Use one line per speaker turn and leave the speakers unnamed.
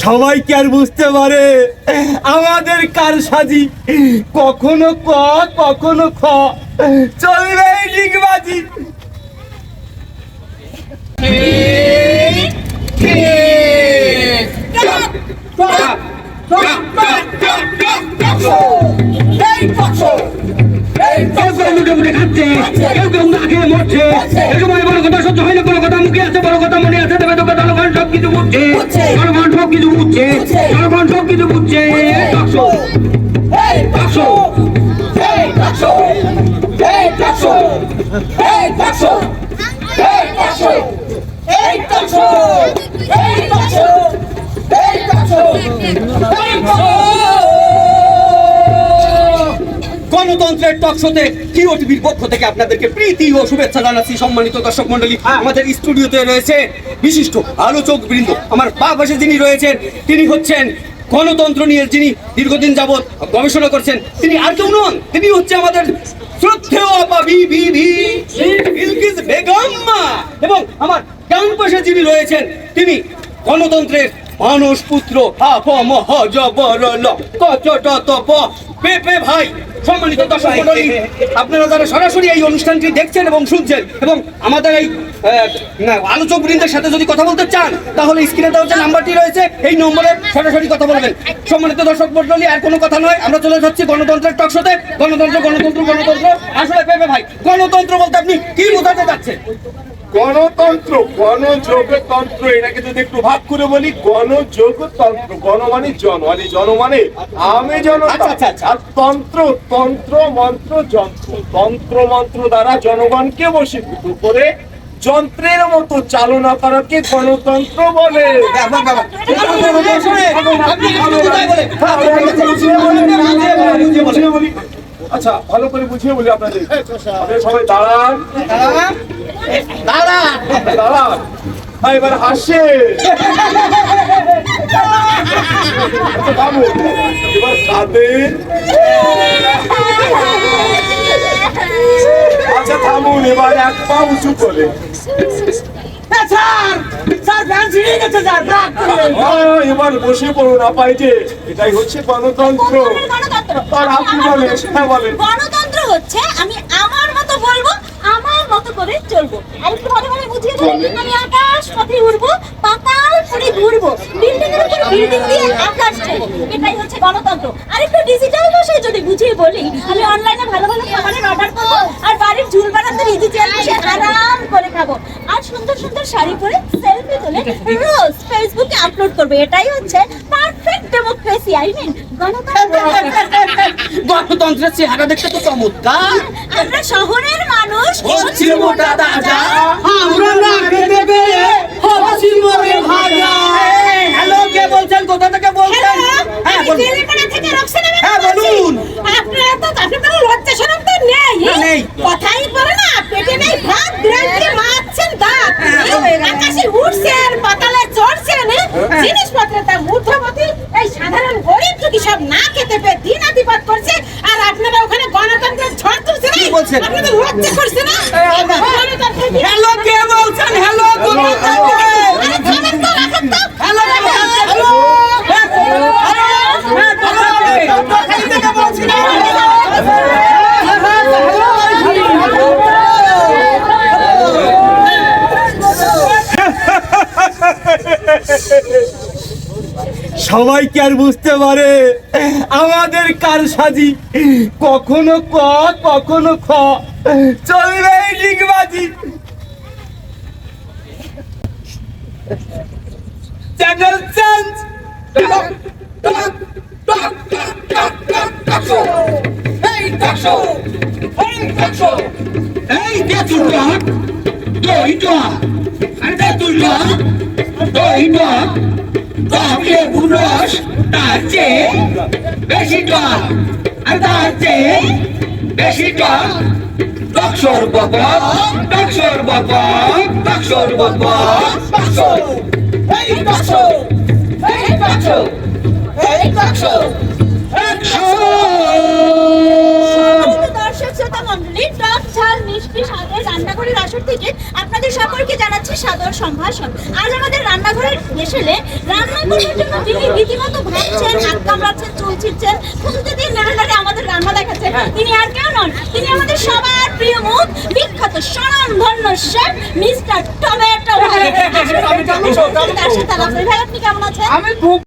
সবাই কি আর বুঝতে পারে আমাদের কার সাজি? কখনো ক কখনো খ। চলবে ডিগবাজি।
কেউ কেউ না খেয়ে মরছে। বড় কথা সহ্য হয় না বড় কথা মুখে আছে বড় কথা মনে দেবে তোকে জনগণ সব কিছু বুঝছে। জনগণ সব কিছু বুঝছে। জনগণ সব কিছু বুঝছে টকশো। টকশো।
গণতন্ত্রের টক শোতে কি ওটিভির পক্ষ থেকে আপনাদেরকে প্রীতি ও শুভেচ্ছা জানাচ্ছি সম্মানিত দর্শক মন্ডলী আমাদের স্টুডিওতে রয়েছে বিশিষ্ট আলোচক বৃন্দ আমার পা পাশে যিনি রয়েছেন তিনি হচ্ছেন গণতন্ত্র নিয়ে যিনি দীর্ঘদিন যাবৎ গবেষণা করছেন তিনি আর কেউ নন তিনি হচ্ছে আমাদের শ্রদ্ধেয় আপা ভি ভি ভি বিলকিস বেগম মা। এবং আমার ডান পাশে যিনি রয়েছেন তিনি গণতন্ত্রের মানুষ পুত্র আপ মহ জবর ল কচ ট ত প পে পে ভাই। সম্মানিত দর্শক মণ্ডলী আপনারা যারা সরাসরি এই অনুষ্ঠানটি দেখছেন এবং শুনছেন এবং আমাদের এই আলোচক বৃন্দের সাথে যদি কথা বলতে চান তাহলে স্ক্রিনে দেওয়া যে নাম্বারটি রয়েছে এই নম্বরে সরাসরি কথা বলবেন। সম্মানিত দর্শক মণ্ডলী আর কোনো কথা নয় আমরা চলে যাচ্ছি গণতন্ত্রের টকশোতে। গণতন্ত্র গণতন্ত্র গণতন্ত্র। আসলে পেপে ভাই গণতন্ত্র বলতে আপনি কি বোঝাতে চাচ্ছেন?
গণতন্ত্র গণযোগতন্ত্র এটাকে যদি একটু ভাগ করে বলি গণযোগতন্ত্র গণ মানে জন মানে জন মানে আমি জন
আচ্ছা, আচ্ছা, আচ্ছা।
আর তন্ত্র তন্ত্র মন্ত্র যন্ত্র। তন্ত্র মন্ত্র দ্বারা জনগণকে বশীভূত করে যন্ত্রের মতো চালনা করাকে গণতন্ত্র বলে। আচ্ছা ভালো করে বুঝিয়ে বলি আপনাদের। সবাই দাঁড়ান।
দাঁড়া
দাঁড়ান। হ্যাঁ, এবার হাসে। বাবু এবার কাঁদেন আচ্ছা থামুন এবার এক পা উঁচু করে। হ্যাঁ, এবার বসে পড়ুন আপাই যে এটাই হচ্ছে গণতন্ত্র। আর আপনি বলেন হ্যাঁ বলেন।
গণতন্ত্র হচ্ছে আমি আমার মতো বলব আমার মতো করে চলবো। আর একটু ভালো ভালো বুঝিয়ে দিই আমি আকাশ পথে উড়বো পাতাল করে ঘুরবো। বিল্ডিং এর উপর বিল্ডিং দিয়ে আকাশ এটাই হচ্ছে গণতন্ত্র। আর একটু ডিজিটাল ভাষায় যদি বুঝিয়ে বলি আমি অনলাইনে ভালো ভালো খাবারের অর্ডার করব আর বাড়ির ঝুল বানাতে ইজি চেয়ার বসে আরাম করে খাব। আর সুন্দর সুন্দর শাড়ি পরে সেলফি তুলে রোজ ফেসবুকে আপলোড করব। এটাই হচ্ছে পারফেক্ট ডেমোক্রেসি আই মিন গণতন্ত্র।
গণতন্ত্রের চেহারা দেখতে তো চমৎকার।
আমরা শহরের মানুষ
হচ্ছি মোটা তাজা আমরা না খেতে পেয়ে হচ্ছি মরে ভাজা হ্যালো কে বলছেন কোথা থেকে বলছেন? হ্যাঁ বলুন। হ্যাঁ, বলুন।
আপনারা তো আপনাদের লজ্জা শরম তো নেই।
নেই।
কথাই বলে না পেটে নেই ভাত মারছেন দাঁত। আকাশে উঠছেন পাতালে চড়ছেন জিনিসপত্রের দাম ঊর্ধ্বগতি এই সাধারণ গরিব যদি সব না খেতে পেয়ে দিন আতিপাত করছে আর আপনারা ওখানে গণতন্ত্রের ঝড় তুলছে না
কি বলছেন?
আপনাদের লজ্জা করছে না গণতন্ত্রের বিরুদ্ধে-
হ্যালো কে বলছেন হ্যালো কোথা থেকে
আরে থামেন তো, রাখেন তো।
হ্যালো হ্যালো হ্যাঁ কোথা থেকে কোথায় থেকে বলছেন সবাই কি আর বুঝতে পারে, আমাদের কার সাজি? কখনো ক, কখনো খ। চলবে এই ডিগবাজি। চ্যানেল চেঞ্জ
এই তেঁতুলটা দইটা আর তেঁতুলটা দইটা টক লেবু রস তার চেয়ে বেশি টক আর তার চেয়ে বেশি টক টক সরবত টক সরবত টক সরবত টক সর এই টক এই টক এই সর
দর্শক শ্রোতা মন্ডলী টক ঝাল মিষ্টি স্বাদের রান্নাঘরের আসর থেকে আপনাদের সকলকে জানাচ্ছি সাদর সম্ভাষণ। আজ আমাদের রান্নাঘরে এসেলে রান্না করার জন্য যিনি রীতিমতো ভাবছেন হাত কামড়াচ্ছেন চুল ছিটছেন খুঁজতে দিন নাড়ানাড়ে আমাদের রান্না দেখাচ্ছেন তিনি আর কেউ নন তিনি আমাদের সবার প্রিয় মুখ বিখ্যাত স্বনামধন্য শেফ মিস্টার টমেটো। ভাই। আপনি কেমন আছেন?
আমি খুব